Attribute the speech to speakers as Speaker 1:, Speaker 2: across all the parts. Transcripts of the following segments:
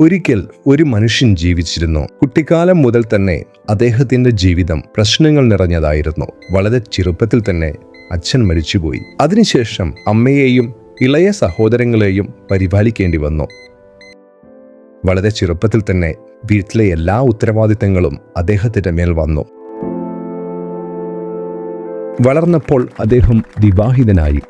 Speaker 1: ഒരിക്കൽ ഒരു മനുഷ്യൻ ജീവിച്ചിരുന്നു. കുട്ടിക്കാലം മുതൽ തന്നെ അദ്ദേഹത്തിന്റെ ജീവിതം പ്രശ്നങ്ങൾ നിറഞ്ഞതായിരുന്നു. വളരെ ചെറുപ്പത്തിൽ തന്നെ അച്ഛൻ മരിച്ചുപോയി. അതിനുശേഷം അമ്മയെയും ഇളയ സഹോദരങ്ങളെയും പരിപാലിക്കേണ്ടി വന്നു. വളരെ ചെറുപ്പത്തിൽ തന്നെ വീട്ടിലെ എല്ലാ ഉത്തരവാദിത്തങ്ങളും അദ്ദേഹത്തിന്റെ മേൽ വന്നു. വളർന്നപ്പോൾ അദ്ദേഹം വിവാഹിതനായി.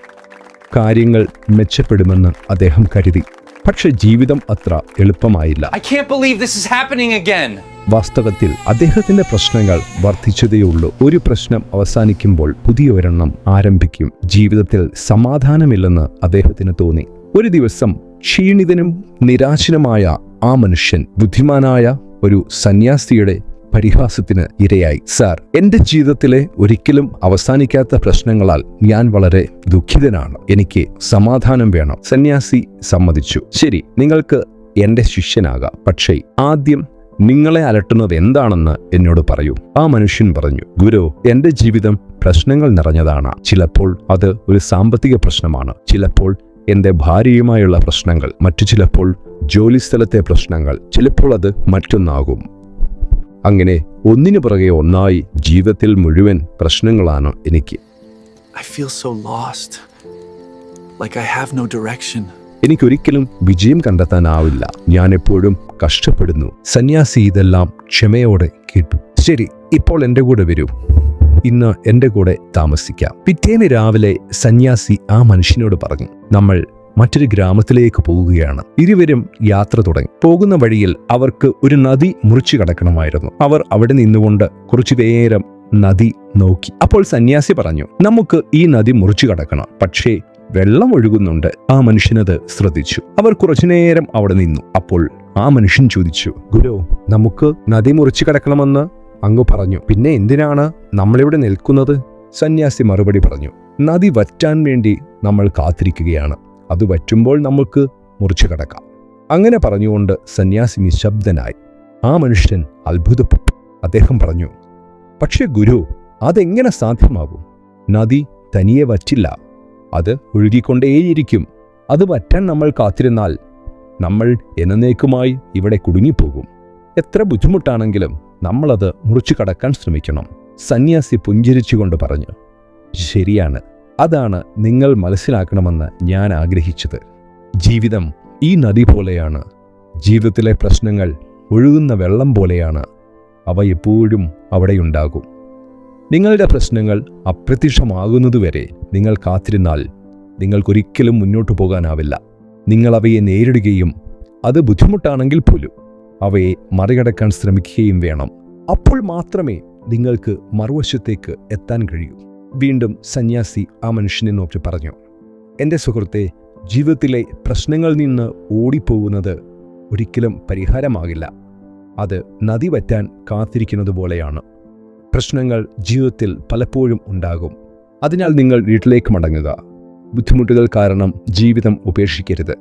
Speaker 1: കാര്യങ്ങൾ മെച്ചപ്പെടുമെന്ന് അദ്ദേഹം കരുതി. പക്ഷെ ജീവിതം അത്ര എളുപ്പമായില്ല.
Speaker 2: I can't believe this is happening again.
Speaker 1: വാസ്തവത്തിൽ അദ്ദേഹത്തിന്റെ പ്രശ്നങ്ങൾ വർദ്ധിച്ചതേയുള്ളൂ. ഒരു പ്രശ്നം അവസാനിക്കുമ്പോൾ പുതിയ ഒരെണ്ണം ആരംഭിക്കും. ജീവിതത്തിൽ സമാധാനമില്ലെന്ന് അദ്ദേഹത്തിന് തോന്നി. ഒരു ദിവസം ക്ഷീണിതനും നിരാശനുമായ ആ മനുഷ്യൻ ബുദ്ധിമാനായ ഒരു സന്യാസിയുടെ പരിഹാസത്തിന് ഇരയായി. സാർ എന്റെ ജീവിതത്തിലെ ഒരിക്കലും അവസാനിക്കാത്ത പ്രശ്നങ്ങളാൽ ഞാൻ വളരെ ദുഃഖിതനാണ്. എനിക്ക് സമാധാനം വേണം. സന്യാസി സമ്മതിച്ചു. ശരി നിങ്ങൾക്ക് എന്റെ ശിഷ്യനാകാം. പക്ഷേ ആദ്യം നിങ്ങളെ അലട്ടുന്നത് എന്താണെന്ന് എന്നോട് പറയൂ. ആ മനുഷ്യൻ പറഞ്ഞു ഗുരു എന്റെ ജീവിതം പ്രശ്നങ്ങൾ നിറഞ്ഞതാണ്. ചിലപ്പോൾ അത് ഒരു സാമ്പത്തിക പ്രശ്നമാണ്. ചിലപ്പോൾ എന്റെ ഭാര്യയുമായുള്ള പ്രശ്നങ്ങൾ. മറ്റു ചിലപ്പോൾ ജോലിസ്ഥലത്തെ പ്രശ്നങ്ങൾ. ചിലപ്പോൾ അത് മറ്റൊന്നാകും. അങ്ങനെ ഒന്നിനു പുറകെ ഒന്നായി ജീവിതത്തിൽ മുഴുവൻ പ്രശ്നങ്ങളാണ് എനിക്ക്. എനിക്കൊരിക്കലും വിജയം കണ്ടെത്താനാവില്ല. ഞാൻ എപ്പോഴും കഷ്ടപ്പെടുന്നു. സന്യാസി ഇതെല്ലാം ക്ഷമയോടെ കേട്ടു. ശരി ഇപ്പോൾ എന്റെ കൂടെ വരൂ. ഇന്ന് എന്റെ കൂടെ താമസിക്കാം. പിറ്റേന്ന് രാവിലെ സന്യാസി ആ മനുഷ്യനോട് പറഞ്ഞു നമ്മൾ മറ്റൊരു ഗ്രാമത്തിലേക്ക് പോവുകയാണ് ഇരുവരും യാത്ര തുടങ്ങി. പോകുന്ന വഴിയിൽ അവർക്ക് ഒരു നദി മുറിച്ചു കടക്കണമായിരുന്നു. അവർ അവിടെ നിന്നുകൊണ്ട് കുറച്ചു നേരം നദി നോക്കി. അപ്പോൾ സന്യാസി പറഞ്ഞു നമുക്ക് ഈ നദി മുറിച്ചു കടക്കണം. പക്ഷേ വെള്ളം ഒഴുകുന്നുണ്ട്. ആ മനുഷ്യനത് ശ്രദ്ധിച്ചു. അവർ കുറച്ചുനേരം അവിടെ നിന്നു. അപ്പോൾ ആ മനുഷ്യൻ ചോദിച്ചു ഗുരു നമുക്ക് നദി മുറിച്ചു കടക്കണമെന്ന്? അങ്ങ് പറഞ്ഞു പിന്നെ എന്തിനാണ് നമ്മളിവിടെ നിൽക്കുന്നത്? സന്യാസി മറുപടി പറഞ്ഞു നദി വറ്റാൻ വേണ്ടി നമ്മൾ കാത്തിരിക്കുകയാണ്. അത് വറ്റുമ്പോൾ നമുക്ക് മുറിച്ചു കടക്കാം. അങ്ങനെ പറഞ്ഞുകൊണ്ട് സന്യാസി നിശബ്ദനായി ആ മനുഷ്യൻ അത്ഭുതപ്പെട്ടു. അദ്ദേഹം പറഞ്ഞു പക്ഷേ ഗുരു അതെങ്ങനെ സാധ്യമാകും? നദി തനിയെ വറ്റില്ല. അത് ഒഴുകിക്കൊണ്ടേയിരിക്കും. അത് വറ്റാൻ നമ്മൾ കാത്തിരുന്നാൽ നമ്മൾ എന്നേക്കുമായി ഇവിടെ കുടുങ്ങിപ്പോകും. എത്ര ബുദ്ധിമുട്ടാണെങ്കിലും നമ്മളത് മുറിച്ചു കടക്കാൻ ശ്രമിക്കണം സന്യാസി പുഞ്ചിരിച്ചുകൊണ്ട് പറഞ്ഞു. ശരിയാണ്. അതാണ് നിങ്ങൾ മനസ്സിലാക്കണമെന്ന് ഞാൻ ആഗ്രഹിച്ചത്. ജീവിതം ഈ നദി പോലെയാണ്. ജീവിതത്തിലെ പ്രശ്നങ്ങൾ ഒഴുകുന്ന വെള്ളം പോലെയാണ്. അവ എപ്പോഴും അവിടെയുണ്ടാകും. നിങ്ങളുടെ പ്രശ്നങ്ങൾ അപ്രത്യക്ഷമാകുന്നതുവരെ നിങ്ങൾ കാത്തിരുന്നാൽ നിങ്ങൾക്കൊരിക്കലും മുന്നോട്ടു പോകാനാവില്ല. നിങ്ങൾ അവയെ നേരിടുകയും അത് ബുദ്ധിമുട്ടാണെങ്കിൽ പോലും അവയെ മറികടക്കാൻ ശ്രമിക്കുകയും വേണം. അപ്പോൾ മാത്രമേ നിങ്ങൾക്ക് മറുവശത്തേക്ക് എത്താൻ കഴിയൂ. വീണ്ടും സന്യാസി ആ മനുഷ്യനെ നോക്കി പറഞ്ഞു എന്റെ സുഹൃത്തെ ജീവിതത്തിലെ പ്രശ്നങ്ങളിൽ നിന്ന് ഓടിപ്പോകുന്നത് ഒരിക്കലും പരിഹാരമാകില്ല. അത് നദി വറ്റാൻ കാത്തിരിക്കുന്നത് പോലെയാണ്. പ്രശ്നങ്ങൾ ജീവിതത്തിൽ പലപ്പോഴും ഉണ്ടാകും. അതിനാൽ നിങ്ങൾ വീട്ടിലേക്ക് മടങ്ങുക. ബുദ്ധിമുട്ടുകൾ കാരണം ജീവിതം ഉപേക്ഷിക്കരുത്.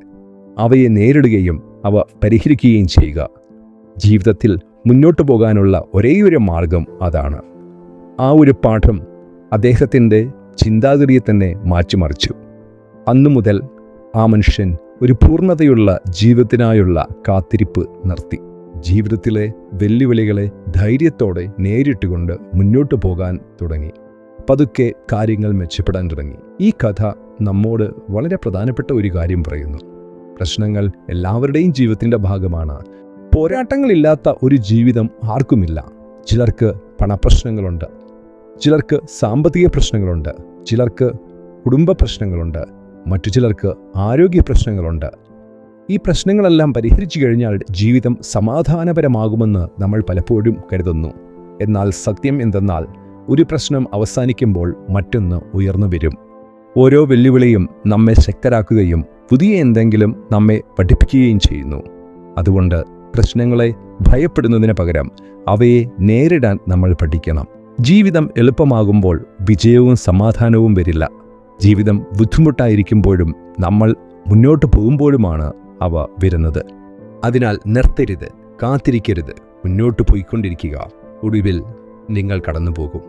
Speaker 1: അവയെ നേരിടുകയും അവ പരിഹരിക്കുകയും ചെയ്യുക. ജീവിതത്തിൽ മുന്നോട്ടു പോകാനുള്ള ഒരേയൊരു മാർഗം അതാണ്. ആ ഒരു പാഠം അദ്ദേഹത്തിന്റെ ചിന്താഗതിയെ തന്നെ മാറ്റിമറിച്ചു. അന്നു മുതൽ ആ മനുഷ്യൻ ഒരു പൂർണതയുള്ള ജീവിതത്തിനായുള്ള കാത്തിരിപ്പ് നിർത്തി. ജീവിതത്തിലെ വെല്ലുവിളികളെ ധൈര്യത്തോടെ നേരിട്ടുകൊണ്ട് മുന്നോട്ട് പോകാൻ തുടങ്ങി. പതുക്കെ കാര്യങ്ങൾ മെച്ചപ്പെടാൻ തുടങ്ങി. ഈ കഥ നമ്മോട് വളരെ പ്രധാനപ്പെട്ട ഒരു കാര്യം പറയുന്നു. പ്രശ്നങ്ങൾ എല്ലാവരുടെയും ജീവിതത്തിന്റെ ഭാഗമാണ്. പോരാട്ടങ്ങളില്ലാത്ത ഒരു ജീവിതം ആർക്കുമില്ല. ചിലർക്ക് പണപ്രശ്നങ്ങളുണ്ട്. ചിലർക്ക് സാമ്പത്തിക പ്രശ്നങ്ങളുണ്ട് ചിലർക്ക് കുടുംബ പ്രശ്നങ്ങളുണ്ട് മറ്റു ചിലർക്ക് ആരോഗ്യ പ്രശ്നങ്ങളുണ്ട്. ഈ പ്രശ്നങ്ങളെല്ലാം പരിഹരിച്ചു കഴിഞ്ഞാൽ ജീവിതം സമാധാനപരമാകുമെന്ന് നമ്മൾ പലപ്പോഴും കരുതുന്നു. എന്നാൽ സത്യം എന്തെന്നാൽ ഒരു പ്രശ്നം അവസാനിക്കുമ്പോൾ മറ്റൊന്ന് ഉയർന്നു വരും. ഓരോ വെല്ലുവിളിയും നമ്മെ ശക്തരാക്കുകയും പുതിയ എന്തെങ്കിലും നമ്മെ പഠിപ്പിക്കുകയും ചെയ്യുന്നു. അതുകൊണ്ട് പ്രശ്നങ്ങളെ ഭയപ്പെടുന്നതിന് പകരം അവയെ നേരിടാൻ നമ്മൾ പഠിക്കണം. ജീവിതം എളുപ്പമാകുമ്പോൾ വിജയവും സമാധാനവും വരില്ല. ജീവിതം ബുദ്ധിമുട്ടായിരിക്കുമ്പോഴും നമ്മൾ മുന്നോട്ട് പോകുമ്പോഴുമാണ് അവ വരുന്നത്. അതിനാൽ നിർത്തരുത് കാത്തിരിക്കരുത് മുന്നോട്ട് പോയിക്കൊണ്ടിരിക്കുക. ഒടുവിൽ നിങ്ങൾ കടന്നു പോകും